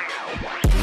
Música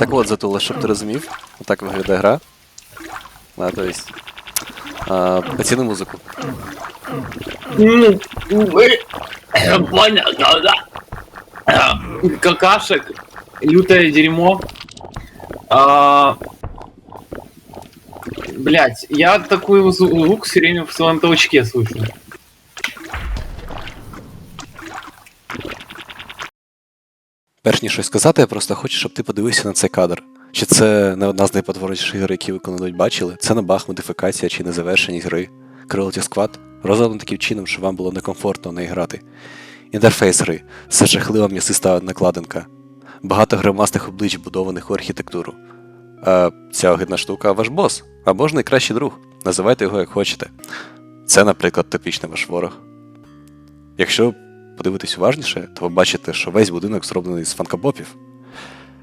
Так от, Затула, щоб ти розумів, отак виглядає гра. А, то есть, а, оціни музику. Ну, вы... Понятно, да. Какашек, лютое дерьмо. А... Блять, я такой зву- звук все время в своем толчке слышу. Перш ніж щось сказати, я просто хочу, щоб ти подивився на цей кадр. Чи це не одна з найпотворніших ігор, які ви коли-небудь бачили? Це не баг, модифікація чи незавершеність гри. Cruelty Squad розроблено таким чином, щоб вам було некомфортно в неї грати. Інтерфейс гри це жахлива м'ясиста накладинка. Багато гримастих облич, будованих у архітектуру. А ця огидна штука ваш бос, або ж найкращий друг. Називайте його як хочете. Це, наприклад, типічний ваш ворог. Якщо подивитись уважніше, то ви бачите, що весь будинок зроблений з фанкобопів.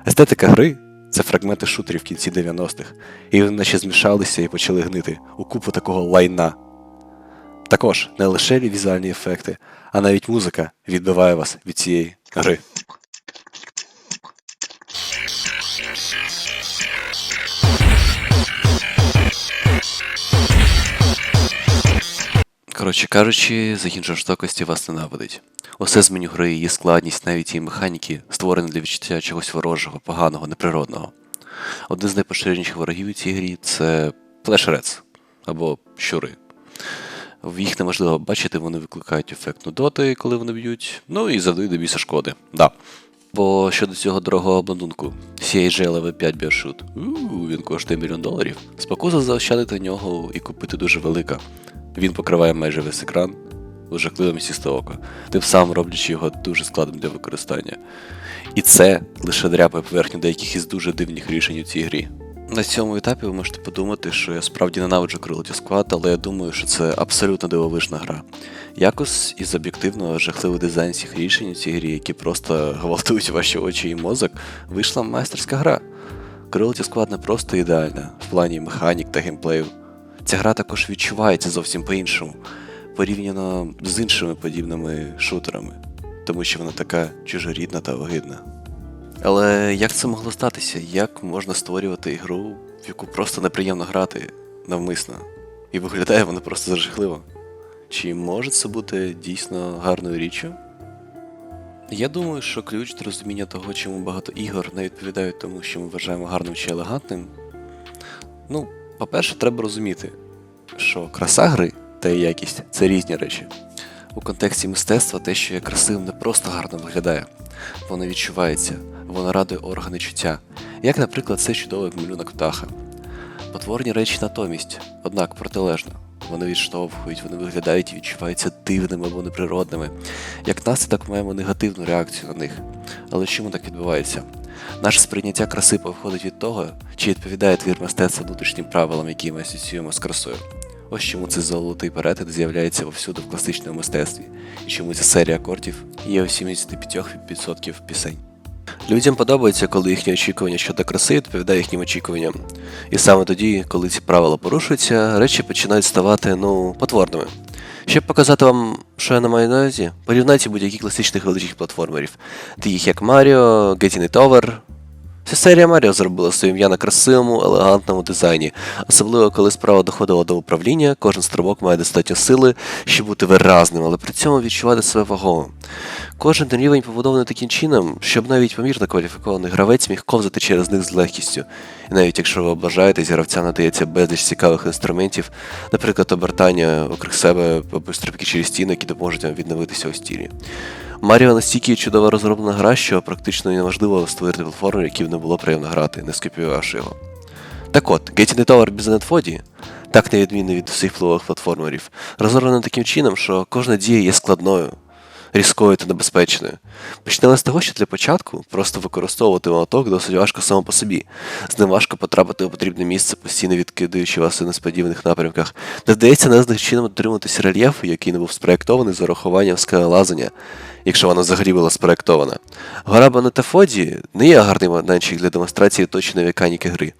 Естетика гри це фрагменти шутерів в кінці 90-х, і вони наче змішалися і почали гнити у купу такого лайна. Також не лише візуальні ефекти, а навіть музика відбиває вас від цієї гри. Коротше кажучи, загін жорстокості вас ненавидить. Усе з меню гри, її складність, навіть її механіки, створені для відчуття чогось ворожого, поганого, неприродного. Один з найпоширеніших ворогів у цій грі це плешерец або щури. Їх неможливо бачити, вони викликають ефект нудоти, коли вони б'ють, ну і завдають до шкоди. Да. Бо щодо цього дорогого обладунку, CAJ LV 5 Bearshoot, Ууу, він коштує мільйон доларів. Спокуса заощадити нього і купити дуже велика. Він покриває майже весь екран у жахливе місісте око, тим самим роблячи його дуже складним для використання. І це лише дряпає поверхню деяких із дуже дивних рішень у цій грі. На цьому етапі ви можете подумати, що я справді ненавиджу Cruelty Squad, але я думаю, що це абсолютно дивовижна гра. Якось із об'єктивно жахливий дизайн всіх рішень у цій грі, які просто гвалтують ваші очі і мозок, вийшла майстерська гра. Cruelty Squad не просто ідеальна в плані механік та геймплею. Ця гра також відчувається зовсім по-іншому, порівняно з іншими подібними шутерами, тому що вона така чужорідна та огидна. Але як це могло статися? Як можна створювати ігру, в яку просто неприємно грати навмисно? І виглядає вона просто зажахливо? Чи може це бути дійсно гарною річчю? Я думаю, що ключ до розуміння того, чому багато ігор не відповідають тому, що ми вважаємо гарним чи елегантним. Ну, по-перше, треба розуміти, що краса гри та якість це різні речі. У контексті мистецтва те, що є красивим, не просто гарно виглядає, воно відчувається, воно радує органи чуття, як, наприклад, цей чудовий малюнок птаха. Потворні речі натомість, однак протилежно. Вони відштовхують, вони виглядають і відчуваються дивними або неприродними. Як наслідок маємо негативну реакцію на них. Але чому так відбувається? Наше сприйняття краси походить від того, чи відповідає твір мистецтва внутрішнім правилам, які ми асоціюємо з красою. Ось чому цей золотий перетин з'являється повсюди в класичному мистецтві, і чому ця серія акордів є у 75% пісень. Людям подобається, коли їхні очікування щодо краси відповідає їхнім очікуванням. І саме тоді, коли ці правила порушуються, речі починають ставати ну потворними. Щоб показати вам, що я на маю на увазі, порівняйте будь-які класичних великих платформерів, таких як Mario, Getting It Over. Вся серія Маріо зробила своє ім'я на красивому, елегантному дизайні, особливо коли справа доходила до управління, кожен стрибок має достатньо сили, щоб бути виразним, але при цьому відчувати себе вагомим. Кожен рівень побудований таким чином, щоб навіть помірно кваліфікований гравець міг ковзати через них з легкістю. І навіть якщо ви облажаєтесь, гравцям надається безліч цікавих інструментів, наприклад, обертання окрім себе або стрибки через стіни, які допоможуть вам відновитися у стілі. Маріо настільки чудово розроблена гра, що практично неможливо створити платформу, які б не було приємно грати, не скопіювавши його. Так от, Getting It Over без Netfody так невідмінно від усіх впливових платформерів, розроблена таким чином, що кожна дія є складною, різкою та небезпечною. Почнемо з того, що для початку просто використовувати молоток досить важко само по собі. З ним важко потрапити у потрібне місце, постійно відкидаючи вас у несподіваних напрямках. Не вдається належним чином дотримуватися рельєфу, який не був спроєктований з урахуванням скелелазання, якщо вона взагалі була спроєктована. Гора Банетафоді не є гарний майданчик для демонстрації точної механіки гри,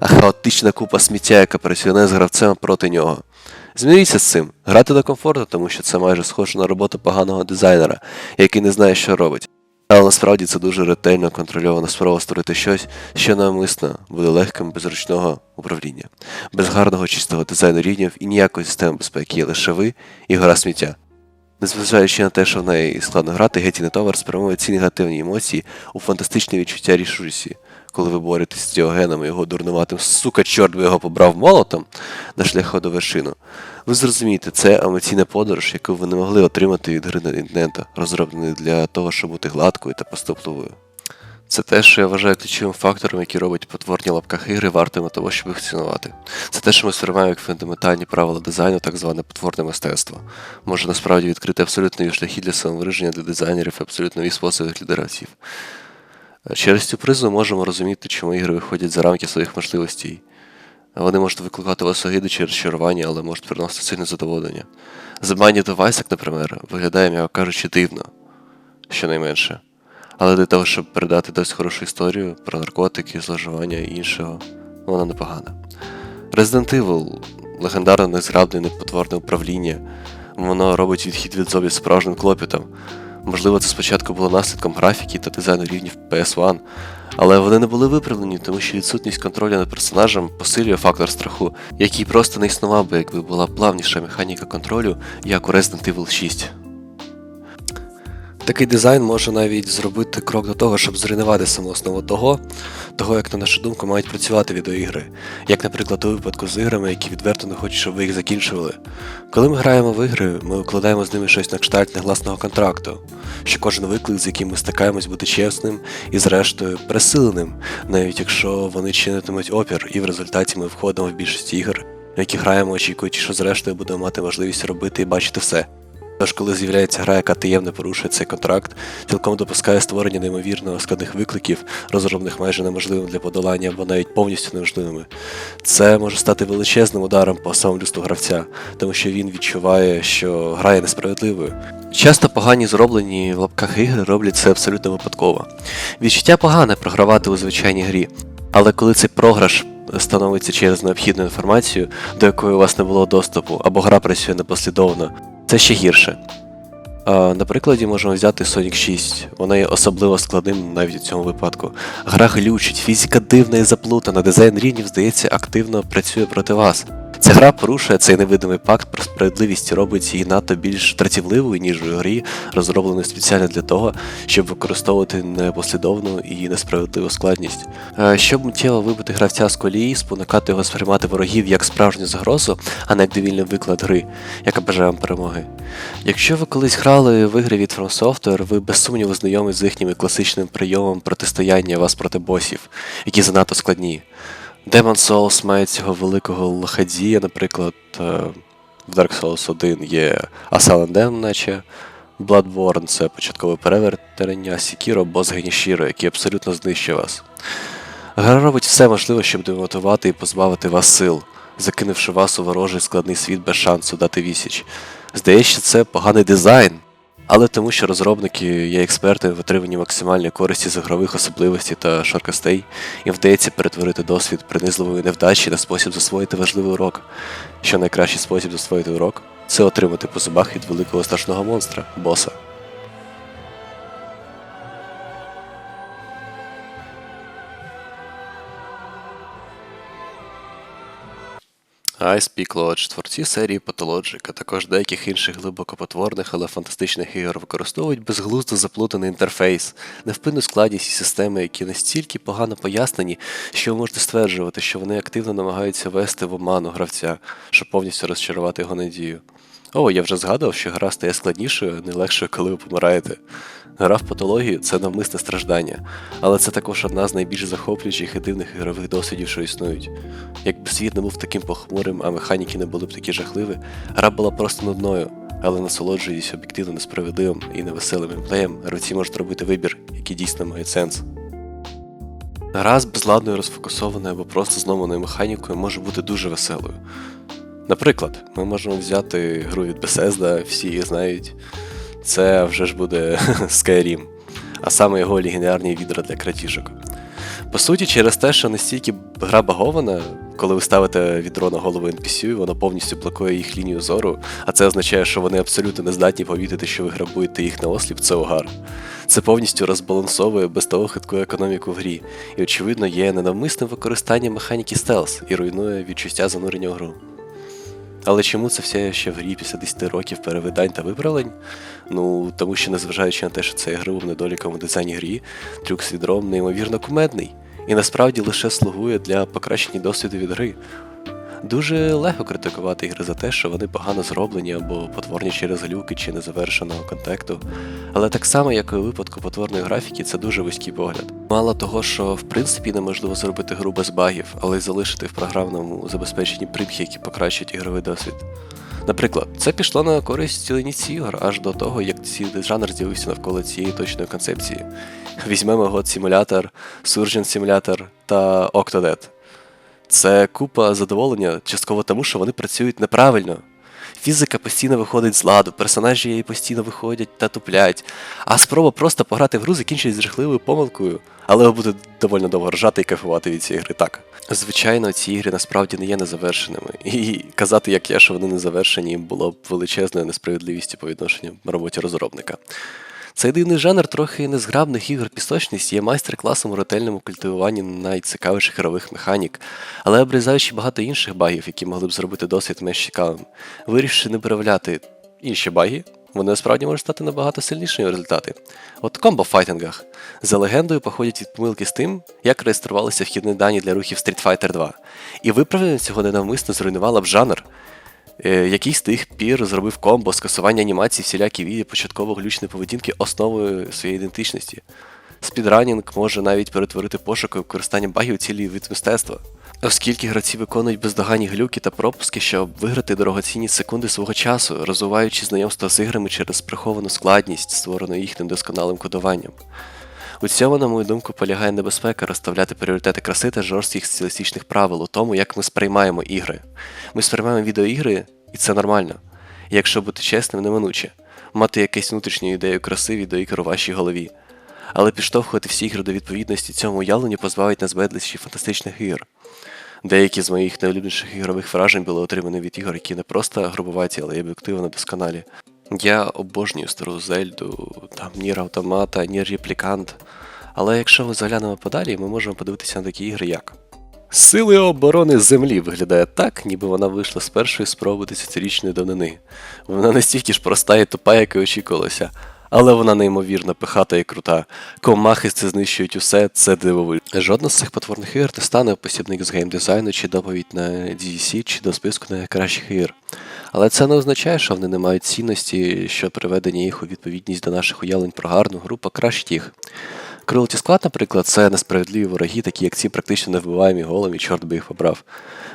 а хаотична купа сміття, яка працює з гравцем проти нього. Зміріться з цим, грати до комфорту, тому що це майже схоже на роботу поганого дизайнера, який не знає, що робить. Але насправді це дуже ретельно контрольована спроба створити щось, що навмисно буде легким без ручного управління, без гарного чистого дизайну рівнів і ніякої системи безпеки лише ви і гора сміття. Незважаючи на те, що в неї складно грати, Гетіне Товар спрямує ці негативні емоції у фантастичне відчуття рішучості, коли ви боретесь з Діогеном і його дурнуватим сука, чорт би його побрав молотом на шляху до вершину. Ви зрозумієте, це емоційна подорож, яку ви не могли отримати від гри на інтента, розробленої для того, щоб бути гладкою та поступливою. Це те, що я вважаю ключовим фактором, який робить потворні лапках ігри вартими того, щоб їх цінувати. Це те, що ми сприймаємо як фундаментальні правила дизайну, так зване потворне мистецтво. Може насправді відкрити абсолютно нові шляхи для самовираження для дизайнерів і абсолютно нові способи для гравців. Через цю призму можемо розуміти, чому ігри виходять за рамки своїх можливостей. Вони можуть викликати вас огиду чи розчарування, але можуть приносити сильне задоволення. Device, як, наприклад, виглядає, м'яко кажучи, дивно, щонайменше. Але для того, щоб передати досить хорошу історію про наркотики, зловживання і іншого, вона непогана. Resident Evil легендарне незграбне непотворне управління. Воно робить відхід від зомбі справжнім клопітом. Можливо, це спочатку було наслідком графіки та дизайну рівнів PS1, але вони не були виправлені, тому що відсутність контролю над персонажем посилює фактор страху, який просто не існував би, якби була плавніша механіка контролю, як у Resident Evil 6. Такий дизайн може навіть зробити крок до того, щоб зруйнувати саму основу того, того, як на нашу думку мають працювати відеоігри, як, наприклад, у випадку з іграми, які відверто не хочуть, щоб ви їх закінчували. Коли ми граємо в ігри, ми укладаємо з ними щось на кшталт негласного контракту, що кожен виклик, з яким ми стикаємось, буде чесним і, зрештою, пересиленим, навіть якщо вони чинитимуть опір, і в результаті ми входимо в більшість ігор, в які граємо, очікуючи, що зрештою будемо мати можливість робити і бачити все. Тож, коли з'являється гра, яка таємно порушує цей контракт, цілком допускає створення неймовірно складних викликів, розроблених майже неможливим для подолання або навіть повністю неможливими. Це може стати величезним ударом по самолюбству гравця, тому що він відчуває, що гра є несправедливою. Часто погані зроблені в лапках ігри роблять це абсолютно випадково. Відчуття погане програвати у звичайній грі, але коли цей програш становиться через необхідну інформацію, до якої у вас не було доступу, або гра працює непослідовно, це ще гірше. На прикладі можемо взяти Sonic 6. Вона є особливо складним навіть у цьому випадку. Гра глючить, фізика дивна і заплутана, дизайн рівнів, здається, активно працює проти вас. Ця гра порушує цей невидимий пакт про справедливість і робить її надто більш дратівливою, ніж у грі, розробленою спеціально для того, щоб використовувати непослідовну і несправедливу складність. Е, Щоб миттєво вибити гравця з колії, спонукати його сприймати ворогів як справжню загрозу, а не як довільний виклад гри, яка бажає вам перемоги. Якщо ви колись грали в ігри від From Software, ви без сумніву знайомі з їхніми класичним прийомом протистояння вас проти босів, які занадто складні. Demon Souls має цього великого лохадія, наприклад, е, в Dark Souls 1 є Asylum Dem, наче Bloodborne це початкове перевертення, Sekiro, бос Генішіро, який абсолютно знищує вас. Гра робить все можливе, щоб демотивувати і позбавити вас сил, закинувши вас у ворожий складний світ без шансу дати відсіч. Здається, це поганий дизайн, але тому, що розробники є експерти в отриманні максимальної користі з ігрових особливостей та шоркостей, їм вдається перетворити досвід принизливої невдачі на спосіб засвоїти важливий урок. Що найкращий спосіб засвоїти урок це отримати по зубах від великого страшного монстра, боса. Ice Lodge, творці серії Pathologic, а також деяких інших глибокопотворних, але фантастичних ігор використовують безглуздо заплутаний інтерфейс, невпинну складність і системи, які настільки погано пояснені, що ви можете стверджувати, що вони активно намагаються вести в оману гравця, щоб повністю розчарувати його надію. О, я вже згадував, що гра стає складнішою, не легшою, коли ви помираєте. Гра в патологію це навмисне страждання, але це також одна з найбільш захоплюючих і дивних ігрових досвідів, що існують. Якби світ не був таким похмурим, а механіки не були б такі жахливі, гра була просто нудною, але насолоджуючись об'єктивно несправедливим і невеселим геймплеєм, гравці можуть робити вибір, який дійсно має сенс. Гра з безладною розфокусованою або просто зломаною механікою може бути дуже веселою. Наприклад, ми можемо взяти гру від Bethesda, всі її знають. Це вже ж буде Skyrim, а саме його легендарні відра для крадіжок. По суті, через те, що настільки гра багована, коли ви ставите відро на голову NPC, воно повністю блокує їх лінію зору, а це означає, що вони абсолютно не здатні помітити, що ви грабуєте їх на осліп, це угар. Це повністю розбалансовує без того хитку економіку в грі, і, очевидно, є ненавмисним використанням механіки стелс і руйнує відчуття занурення в гру. Але чому це все ще в грі після 10 років перевидань та виправлень? Ну, тому що, незважаючи на те, що це гра був недоліком дизайні грі, трюк з відром неймовірно кумедний, і насправді лише слугує для покращення досвіду від гри. Дуже легко критикувати ігри за те, що вони погано зроблені або потворні через глюки чи незавершеного контекту. Але так само, як і у випадку потворної графіки, це дуже вузький погляд. Мало того, що в принципі неможливо зробити гру без багів, але й залишити в програмному забезпеченні примхи, які покращать ігровий досвід. Наприклад, це пішло на користь цілениці ігор аж до того, як цілий жанр з'явився навколо цієї точної концепції. Візьмемо God Simulator, Surgeon Simulator та Octodad. Це купа задоволення частково тому, що вони працюють неправильно. Фізика постійно виходить з ладу, персонажі її постійно виходять та туплять, а спроба просто пограти в гру закінчується жахливою помилкою, але ви будете доволі довго ржати і кайфувати від цієї гри так. Звичайно, ці ігри насправді не є незавершеними, і казати, як я, що вони незавершені, було б величезною несправедливістю по відношенню роботі розробника. Цей дивний жанр трохи незграбних ігор пісочність є майстер-класом у ретельному культивуванні найцікавіших ігрових механік, але обрізаючи багато інших багів, які могли б зробити досвід менш цікавим, вирішивши не проявляти інші баги, вони насправді можуть стати набагато сильнішими результати. От комбо в файтингах за легендою походять від помилки з тим, як реєструвалися вхідні дані для рухів Street Fighter 2. І виправлення цього ненавмисно зруйнувало б жанр, який з тих пір зробив комбо, скасування анімації, всілякі віді початково глючної поведінки основою своєї ідентичності. Спідранінг може навіть перетворити пошук і використання багів у цілий вид мистецтва. Оскільки гравці виконують бездоганні глюки та пропуски, щоб виграти дорогоцінні секунди свого часу, розвиваючи знайомство з іграми через приховану складність, створену їхнім досконалим кодуванням. У цьому, на мою думку, полягає небезпека розставляти пріоритети краси та жорстких стилістичних правил у тому, як ми сприймаємо ігри. Ми сприймаємо відеоігри, і це нормально. І якщо бути чесним, неминуче, мати якусь внутрішню ідею краси відеоігр у вашій голові. Але підштовхувати всі ігри до відповідності цьому уявленню позбавить нас безлічі фантастичних ігор. Деякі з моїх найулюбленіших ігрових вражень були отримані від ігор, які не просто грубуваті, але й об'єктивно досконалі. Я обожнюю стару Зельду, там Нір Автомата, Нір Реплікант. Але якщо ми заглянемо подалі, ми можемо подивитися на такі ігри, як Сили оборони Землі виглядає так, ніби вона вийшла з першої спроби десятирічної давнини. Вона настільки ж проста і тупа, як і очікувалося. Але вона неймовірно пихата і крута. Комахи це знищують усе, це дивовижно. Жодна з цих потворних ігор не стане посібник з геймдизайну чи доповідь на DDC, чи до списку найкращих ігор. Але це не означає, що вони не мають цінності, що приведення їх у відповідність до наших уявлень про гарну гру покращить їх. Cruelty Squad, наприклад, це несправедливі вороги, такі як ці практично невбиваємі голим, і чорт би їх побрав.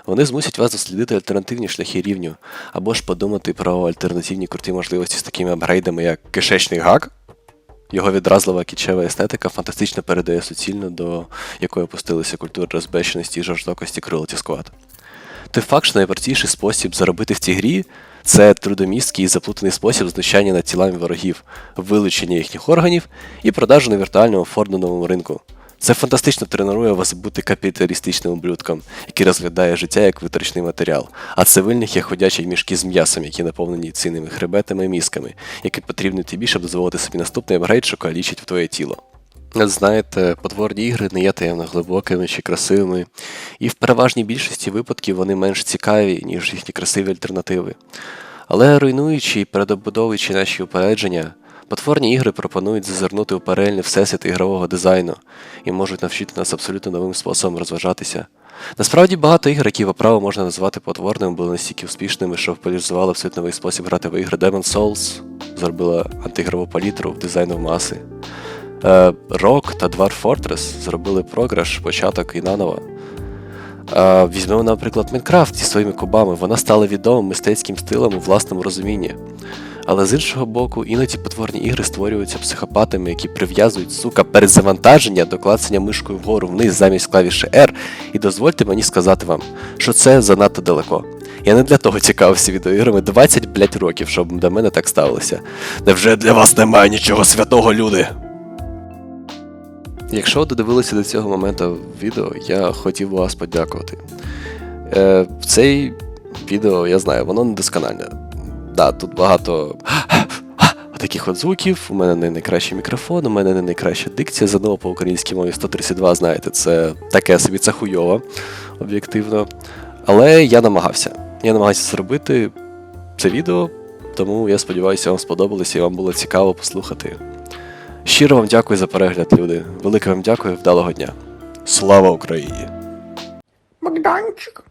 Вони змусять вас дослідити альтернативні шляхи рівню, або ж подумати про альтернативні круті можливості з такими апгрейдами, як кишечний гак. Його відразлива кічева естетика фантастично передає суцільно, до якої опустилися культури розбещеності і жорстокості Cruelty Squad. Той що найпростіший спосіб заробити в цій грі це трудомісткий і заплутаний спосіб знущання над тілами ворогів, вилучення їхніх органів і продажу на віртуальному форденовому ринку. Це фантастично тренує вас бути капіталістичним ублюдком, який розглядає життя як витрачний матеріал, а цивильних є ходячі мішки з м'ясом, які наповнені цінними хребетами і мізками, які потрібні тобі, щоб дозволити собі наступний апгрейд, що калічить в твоє тіло. Знаєте, потворні ігри не є таємно глибокими чи красивими, і в переважній більшості випадків вони менш цікаві, ніж їхні красиві альтернативи. Але руйнуючи і передобудовуючи наші упередження, потворні ігри пропонують зазирнути у перельний всесвіт ігрового дизайну і можуть навчити нас абсолютно новим способом розважатися, Насправді багато ігор, які по праву можна назвати потворними, були настільки успішними, що популяризували абсолютно новий спосіб грати в ігри. Demon Souls зробила антиігрову палітру в дизайну маси. Е, Rock та Dwarf Fortress зробили програш, початок і наново. Е, візьмемо, наприклад, Minecraft зі своїми кубами. Вона стала відомим мистецьким стилем у власному розумінні. Але з іншого боку, іноді потворні ігри створюються психопатами, які прив'язують, сука, перезавантаження до клацання мишкою вгору вниз замість клавіші R, і дозвольте мені сказати вам, що це занадто далеко. Я не для того цікавився відеоіграми 20, блять, років, щоб до мене так ставилося. Невже для вас немає нічого святого, люди? Якщо ви додивилися до цього моменту відео, я хотів би вас подякувати. Е, цей відео, я знаю, воно недоскональне. Да, тут багато таких от звуків, у мене не найкращий мікрофон, у мене не найкраща дикція, заодно по українській мові 132, знаєте, це таке собі це хуйово, об'єктивно. Але я намагався. Я намагався зробити це відео, тому я сподіваюся, вам сподобалося і вам було цікаво послухати. Щиро вам дякую за перегляд, люди. Велике вам дякую, вдалого дня. Слава Україні! Богданчик,